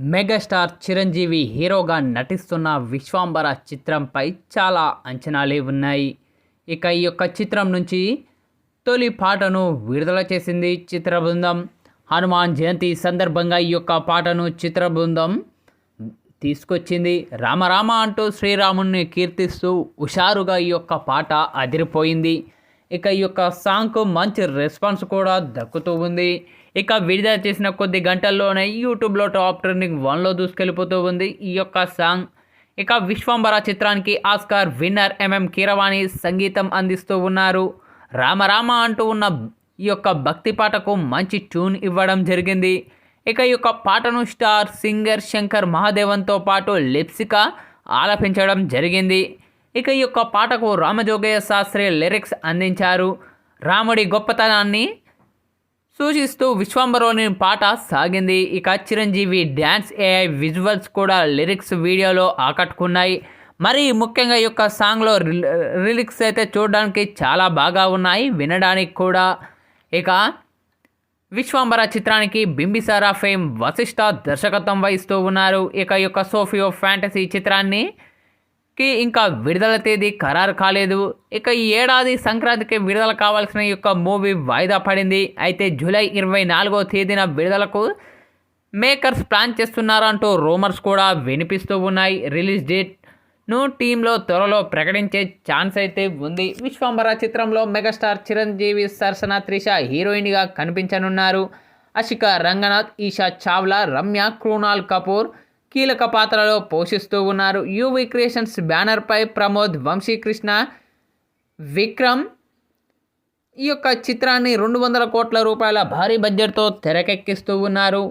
Megastar Chiranjeevi హీరోగా నటిస్తున్న విశ్వాంబర చిత్రంపై చాలా అంచనాలే ఉన్నాయి. ఇక ఈ యొక్క చిత్రం నుంచి తొలి పాటను విడుదల చేసింది చిత్ర బృందం హనుమాన్ జయంతి సందర్భంగా ఈ యొక్క పాటను చిత్ర బృందం తీసుకొచ్చింది రామరామ అంటూ శ్రీరాముణ్ణి కీర్తిస్తూ హుషారుగా ఈ యొక్క పాట అదిరిపోయింది. ఇక ఈ యొక్క సాంగ్కు మంచి రెస్పాన్స్ కూడా దక్కుతూ ఉంది. ఇక విడుదల చేసిన కొద్ది గంటల్లోనే యూట్యూబ్లో టాప్ ట్రెండింగ్ వన్లో దూసుకెళ్ళిపోతూ ఉంది ఈ యొక్క సాంగ్ ఇక విశ్వంబర చిత్రానికి ఆస్కార్ విన్నర్ ఎంఎం కీరవాణి సంగీతం అందిస్తూ ఉన్నారు. రామరామ అంటూ ఉన్న ఈ యొక్క భక్తి పాటకు మంచి ట్యూన్ ఇవ్వడం జరిగింది. ఇక ఈ యొక్క పాటను స్టార్ సింగర్ శంకర్ మహాదేవన్తో పాటు లిప్సిక ఆలపించడం జరిగింది. ఇక ఈ యొక్క పాటకు రామజోగయ్య శాస్త్రి లిరిక్స్ అందించారు. రాముడి గొప్పతనాన్ని సూచిస్తూ విశ్వంబరోని పాట సాగింది. ఇక చిరంజీవి డ్యాన్స్ ఏఐ విజువల్స్ కూడా లిరిక్స్ వీడియోలో ఆకట్టుకున్నాయి. మరి ముఖ్యంగా ఈ యొక్క సాంగ్లో లిరిక్స్ అయితే చూడడానికి చాలా బాగా ఉన్నాయి. వినడానికి కూడా. ఇక విశ్వంబర చిత్రానికి బింబిసారా ఫేమ్ వశిష్ఠ దర్శకత్వం వహిస్తూ ఉన్నారు. ఇక యొక్క సోఫియో ఫ్యాంటసీ చిత్రాన్ని కి ఇంకా విడుదల తేదీ ఖరారు కాలేదు. ఇక ఈ ఏడాది సంక్రాంతికి విడుదల కావాల్సిన యొక్క మూవీ వాయిదా పడింది. అయితే జూలై ఇరవై నాలుగో తేదీన విడుదలకు మేకర్స్ ప్లాన్ చేస్తున్నారంటూ రూమర్స్ కూడా వినిపిస్తూ ఉన్నాయి. రిలీజ్ డేట్ను టీంలో త్వరలో ప్రకటించే ఛాన్స్ అయితే ఉంది. విశ్వంబర చిత్రంలో మెగాస్టార్ చిరంజీవి సరసన త్రిష హీరోయిన్గా కనిపించనున్నారు. అషిక రంగనాథ్ ఈషా చావ్లా రమ్య క్రూనాల్ కపూర్ కీలక పాత్రలో పోషిస్తూ ఉన్నారు. యూవి క్రియేషన్స్ బ్యానర్పై ప్రమోద్ వంశీకృష్ణ విక్రమ్ ఈ యొక్క చిత్రాన్ని రెండు వందల కోట్ల రూపాయల భారీ బడ్జెట్తో తెరకెక్కిస్తూ ఉన్నారు.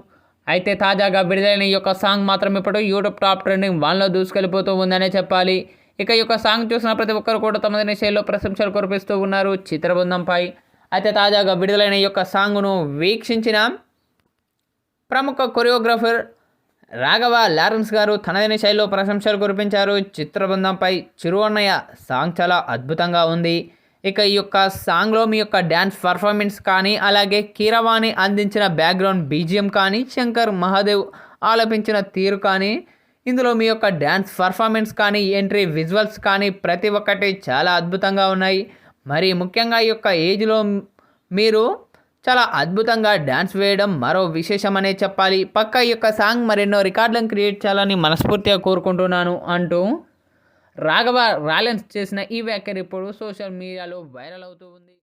అయితే తాజాగా విడుదలైన ఈ యొక్క సాంగ్ మాత్రం ఇప్పుడు యూట్యూబ్ టాప్ ట్రెండింగ్ వన్లో దూసుకెళ్ళిపోతూ ఉందనే చెప్పాలి. ఇక ఈ యొక్క సాంగ్ చూసిన ప్రతి ఒక్కరు కూడా తమదైన శైలిలో ప్రశంసలు కురిపిస్తూ ఉన్నారు చిత్రబృందంపై. అయితే తాజాగా విడుదలైన ఈ యొక్క సాంగ్ను వీక్షించిన ప్రముఖ కొరియోగ్రాఫర్ రాఘవ లారెన్స్ గారు తనదైన శైలిలో ప్రశంసలు కురిపించారు. చిత్ర బృందంపై చిరువన్నయ్య సాంగ్ చాలా అద్భుతంగా ఉంది. ఇక ఈ యొక్క సాంగ్లో మీ యొక్క డ్యాన్స్ పర్ఫార్మెన్స్ కానీ అలాగే కీరవాణి అందించిన బ్యాక్గ్రౌండ్ బీజిఎం కానీ శంకర్ మహాదేవ్ ఆలపించిన తీరు కానీ ఇందులో మీ యొక్క డ్యాన్స్ పర్ఫార్మెన్స్ కానీ ఎంట్రీ విజువల్స్ కానీ ప్రతి ఒక్కటి చాలా అద్భుతంగా ఉన్నాయి. మరి ముఖ్యంగా ఈ యొక్క ఏజ్లో మీరు చాలా అద్భుతంగా డ్యాన్స్ వేయడం మరో విశేషమనే చెప్పాలి. పక్క యొక్క సాంగ్ మరెన్నో రికార్డులను క్రియేట్ చేయాలని మనస్ఫూర్తిగా కోరుకుంటున్నాను అంటూ రాఘవ రాలెన్స్ చేసిన ఈ వ్యాఖ్య ఇప్పుడు సోషల్ మీడియాలో వైరల్ అవుతూ ఉంది.